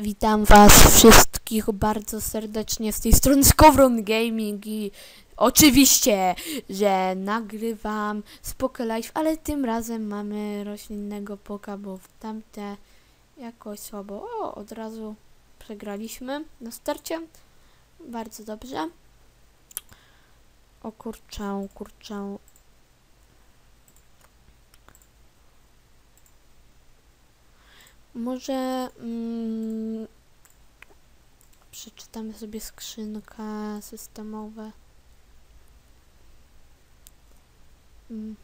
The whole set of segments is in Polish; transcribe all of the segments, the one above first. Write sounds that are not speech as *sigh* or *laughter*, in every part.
Witam was wszystkich bardzo serdecznie z tej strony *laughs* Skowron Gaming i oczywiście, że nagrywam Spoke Life, ale tym razem mamy roślinnego poka, bo w tamte jakoś słabo. O, od razu przegraliśmy na starcie. Bardzo dobrze. O kurczę, kurczę. Może mm, przeczytamy sobie skrzynkę systemowe. Mm.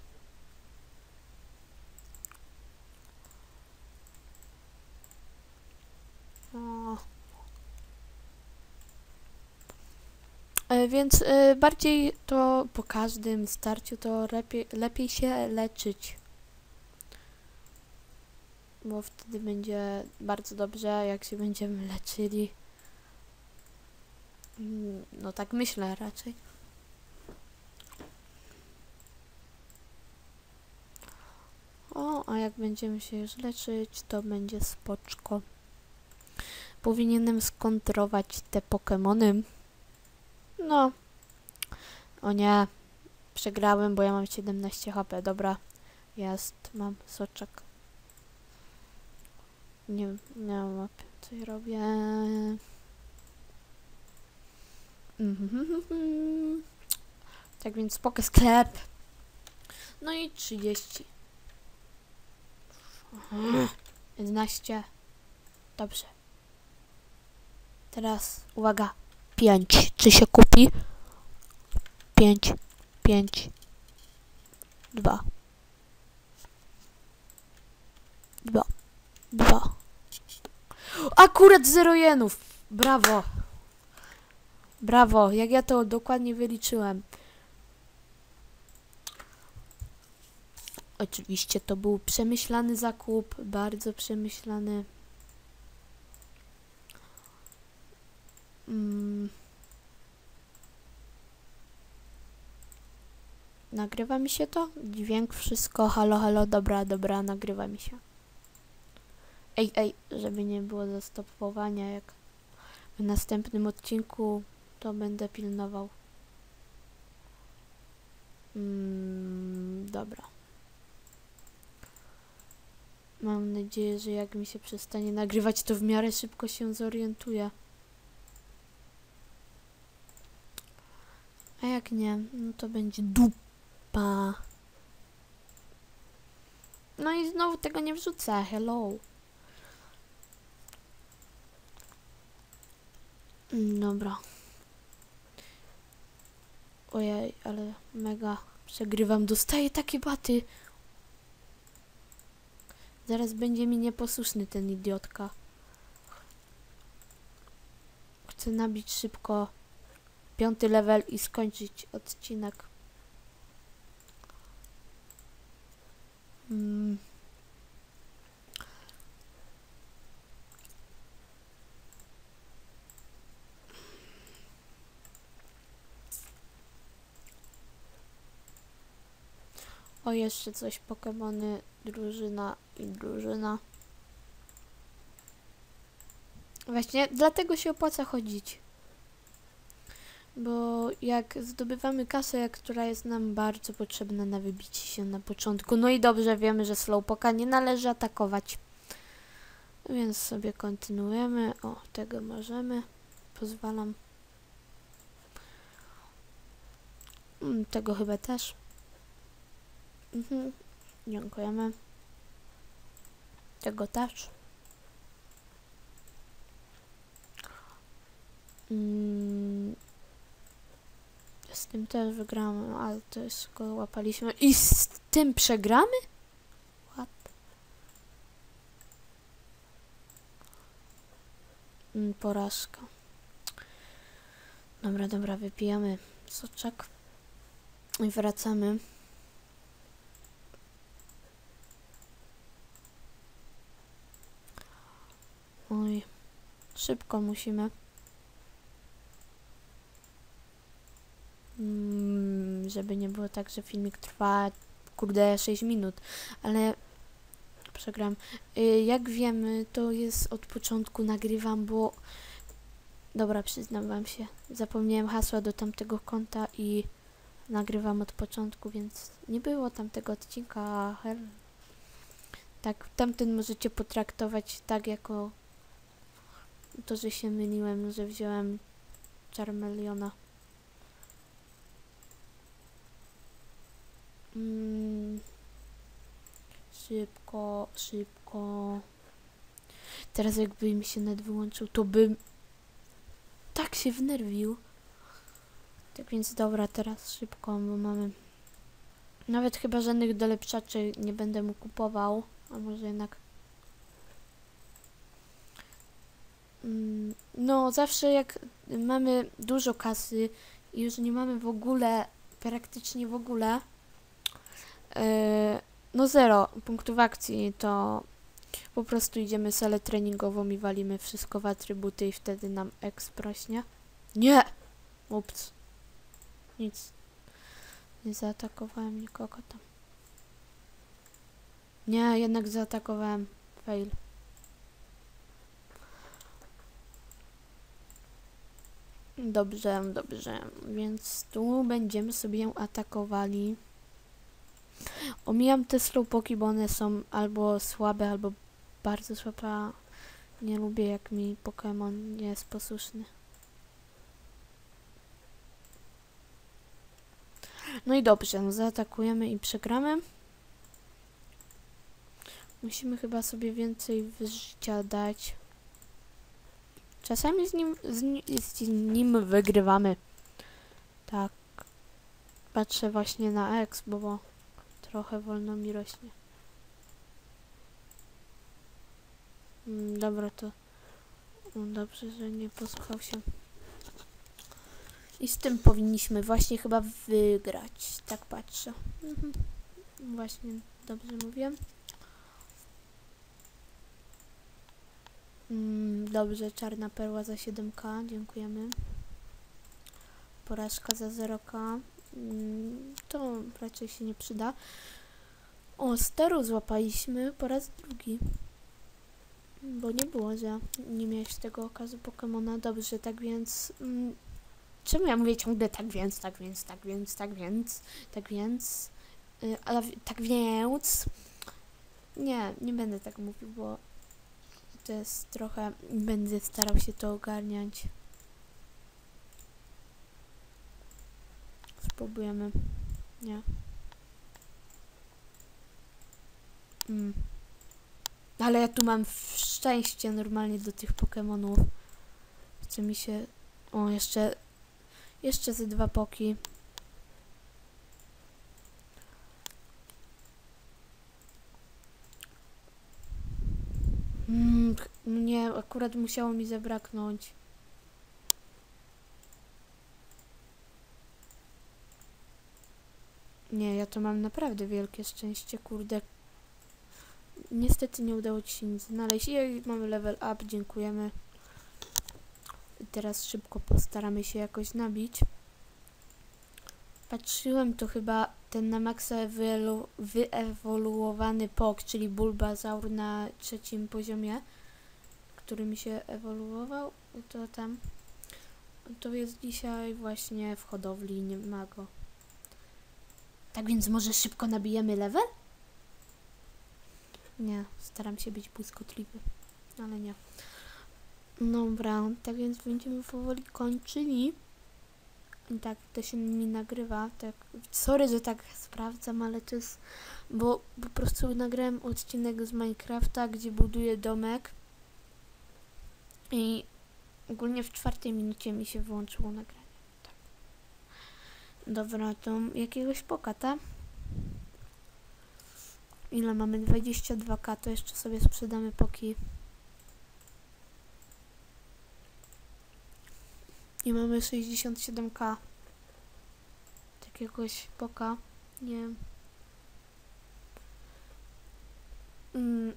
E, Więc e, bardziej to po każdym starciu to lepiej, lepiej się leczyć bo wtedy będzie bardzo dobrze, jak się będziemy leczyli. Mm, No tak myślę raczej. O, a jak będziemy się już leczyć, to będzie spoczko. Powinienem skontrować te Pokemony. No. O nie. Przegrałem, bo ja mam 17 HP. Dobra. Jest. Mam soczek. Nie, nie mam mapy, co ja robię. Mhm. Tak więc spoko sklep. No i 30. 11. Dobrze. Teraz uwaga. 5. Czy się kupi? 5. 5. 2. 2. Dwa. Akurat zero jenów. Brawo. Brawo. Jak ja to dokładnie wyliczyłem. Oczywiście to był przemyślany zakup. Bardzo przemyślany. Mm. Nagrywa mi się to? Dźwięk, wszystko. Halo, halo. Dobra, dobra, nagrywa mi się. Ej, ej, żeby nie było zastopowania, jak w następnym odcinku to będę pilnował. Mm, dobra. Mam nadzieję, że jak mi się przestanie nagrywać, to w miarę szybko się zorientuję. A jak nie, no to będzie dupa. No i znowu tego nie wrzucę. Hello. Dobra. Ojej, ale mega przegrywam. Dostaję takie baty. Zaraz będzie mi nieposłuszny ten idiotka. Chcę nabić szybko piąty level i skończyć odcinek. Mm. O, jeszcze coś, Pokemony, drużyna i drużyna. Właśnie dlatego się opłaca chodzić. Bo jak zdobywamy kasę, która jest nam bardzo potrzebna na wybicie się na początku, no i dobrze wiemy, że Slowpoka nie należy atakować. Więc sobie kontynuujemy. O, tego możemy. Pozwalam. Mm, Tego chyba też. Mhm. Dziękujemy. Tego też. Mm. Z tym też wygramy, ale to jest go łapaliśmy. I z tym przegramy? What? Mm, porażka. Dobra, dobra, wypijamy soczek. I wracamy. Oj, szybko musimy. Mm, żeby nie było tak, że filmik trwa kurde 6 minut, ale przegram. Y, jak wiemy, to jest od początku nagrywam, bo... Dobra, przyznam wam się. Zapomniałem hasła do tamtego konta i nagrywam od początku, więc nie było tamtego odcinka. Tak, tamten możecie potraktować tak jako to, że się myliłem, że wziąłem Charmeleona. Mm. Szybko, szybko. Teraz jakby mi się net wyłączył, to bym tak się wnerwił. Tak więc dobra, teraz szybko, bo mamy... Nawet chyba żadnych dolepszaczy nie będę mu kupował, a może jednak... Mm, No, zawsze jak mamy dużo kasy i już nie mamy w ogóle, praktycznie w ogóle, e, no zero punktów akcji, to po prostu idziemy salę treningową i walimy wszystko w atrybuty i wtedy nam exp rośnie. Nie! Ups. Nic. Nie zaatakowałem nikogo tam. Nie, jednak zaatakowałem. Fail. Dobrze, dobrze. Więc tu będziemy sobie atakowali. Omijam te slowpoki, bo one są albo słabe, albo bardzo słabe. Nie lubię, jak mi Pokémon nie jest posłuszny. No i dobrze, no zaatakujemy i przegramy. Musimy chyba sobie więcej życia dać. Czasami z nim, z, z nim wygrywamy. Tak. Patrzę właśnie na X, bo, bo trochę wolno mi rośnie. Mm, dobra, to no dobrze, że nie posłuchał się. I z tym powinniśmy właśnie chyba wygrać. Tak patrzę. Mhm. Właśnie, dobrze mówiłem. Dobrze, czarna perła za 7k, dziękujemy. Porażka za 0k. Mm, to raczej się nie przyda. O, steru złapaliśmy po raz drugi. Bo nie było, że nie miałeś tego okazu Pokemona. Dobrze, tak więc... Mm, czemu ja mówię ciągle tak więc, tak więc, tak więc, tak więc, tak więc... Y, ale tak więc... Nie, nie będę tak mówił, bo to jest trochę... Będę starał się to ogarniać. Spróbujemy. Nie. Mm. Ale ja tu mam szczęście normalnie do tych Pokemonów. Chce mi się... O, jeszcze... Jeszcze ze dwa poki. Mm, nie, akurat musiało mi zabraknąć. Nie, ja to mam naprawdę wielkie szczęście, kurde. Niestety nie udało ci się nic znaleźć. I mamy level up, dziękujemy. Teraz szybko postaramy się jakoś nabić. Patrzyłem, to chyba ten na maksa wyewoluowany pok, czyli Bulbazaur na trzecim poziomie, który mi się ewoluował, to tam, to jest dzisiaj właśnie w hodowli, nie ma go. Tak więc może szybko nabijemy level? Nie, staram się być błyskotliwy, ale nie. Dobra, tak więc będziemy powoli kończyli. Tak to się mi nagrywa, tak. Sorry, że tak sprawdzam, ale to jest. Bo po prostu nagrałem odcinek z Minecrafta, gdzie buduję domek. I ogólnie w czwartej minucie mi się wyłączyło nagranie. Tak. Dobra, to jakiegoś pokata. Ile mamy? 22k, to jeszcze sobie sprzedamy poki. I mamy 67k. Jakiegoś poka. Nie. Mm.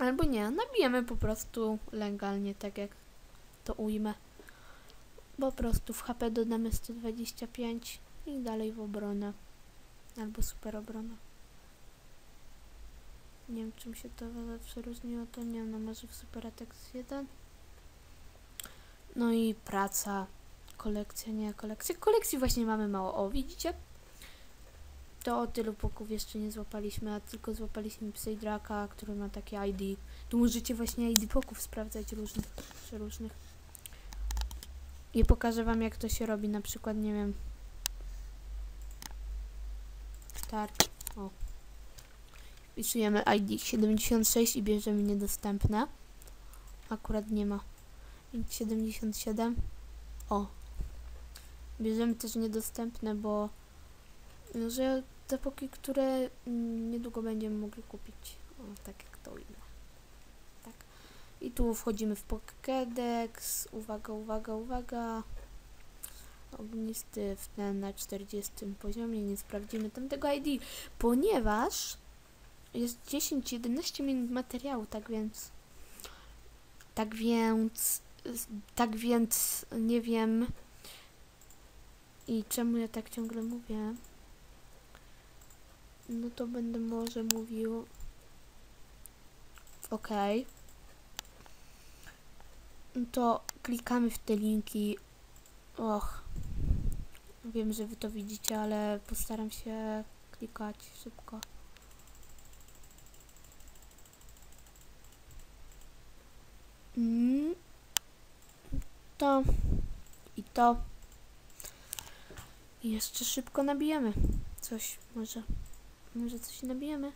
Albo nie, nabijemy po prostu legalnie, tak jak to ujmę. Po prostu w HP dodamy 125 I dalej w obronę. Albo super obrona. Nie wiem czym się to przeróżniło, to nie wiem, no może w Super Attack 1. No i praca, kolekcja, nie kolekcja. Kolekcji właśnie mamy mało. O, widzicie? To tylu poków jeszcze nie złapaliśmy, a tylko złapaliśmy Psydraka, który ma takie ID. Tu możecie właśnie ID poków sprawdzać różnych, przeróżnych. I pokażę wam jak to się robi, na przykład, nie wiem. Start. O. Wpisujemy ID 76 i bierzemy niedostępne. Akurat nie ma. Link 77. O. Bierzemy też niedostępne, bo no, że poki, które mm, niedługo będziemy mogli kupić. O, tak jak to inne. Tak. I tu wchodzimy w Pokédex. Uwaga, uwaga, uwaga. Ognisty w ten na 40 poziomie. Nie sprawdzimy tamtego ID, ponieważ jest 10-11 minut materiału, tak więc tak więc tak więc nie wiem i czemu ja tak ciągle mówię no to będę może mówił ok no to klikamy w te linki och wiem, że wy to widzicie, ale postaram się klikać szybko Mm. To i to. I jeszcze szybko nabijemy. Coś może. Może coś nabijemy.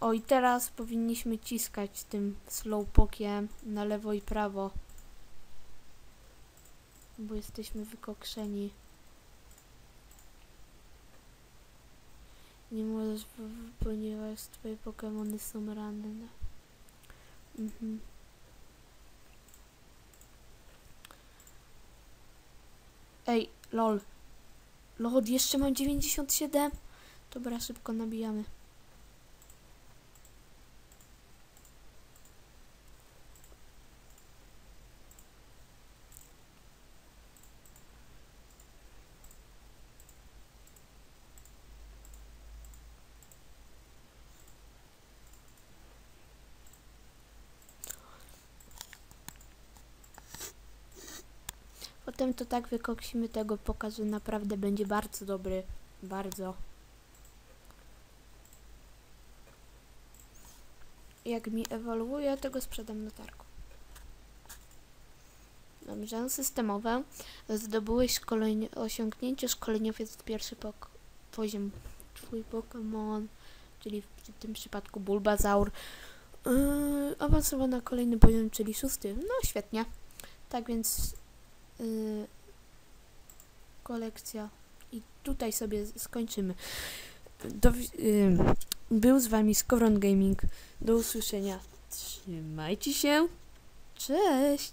O i teraz powinniśmy ciskać tym slowpokiem na lewo i prawo. Bo jesteśmy wykokszeni. Nie możesz, ponieważ twoje Pokémony są ranne. Mhm. Ej, lol. Lol, jeszcze mam 97. Dobra, szybko nabijamy. Potem to tak wykoksimy tego pokazu, naprawdę będzie bardzo dobry. Bardzo. Jak mi ewoluuje, to go sprzedam na targu. Dobrze, systemowe. Zdobyłeś szkolenie, osiągnięcie szkoleniowiec pierwszy pok poziom. Twój Pokémon, czyli w tym przypadku Bulbazaur. Yy, awansował na kolejny poziom, czyli szósty. No świetnie. Tak więc yy, kolekcja. I tutaj sobie skończymy. Do, yy, był z wami Skowron Gaming. Do usłyszenia. Trzymajcie się. Cześć!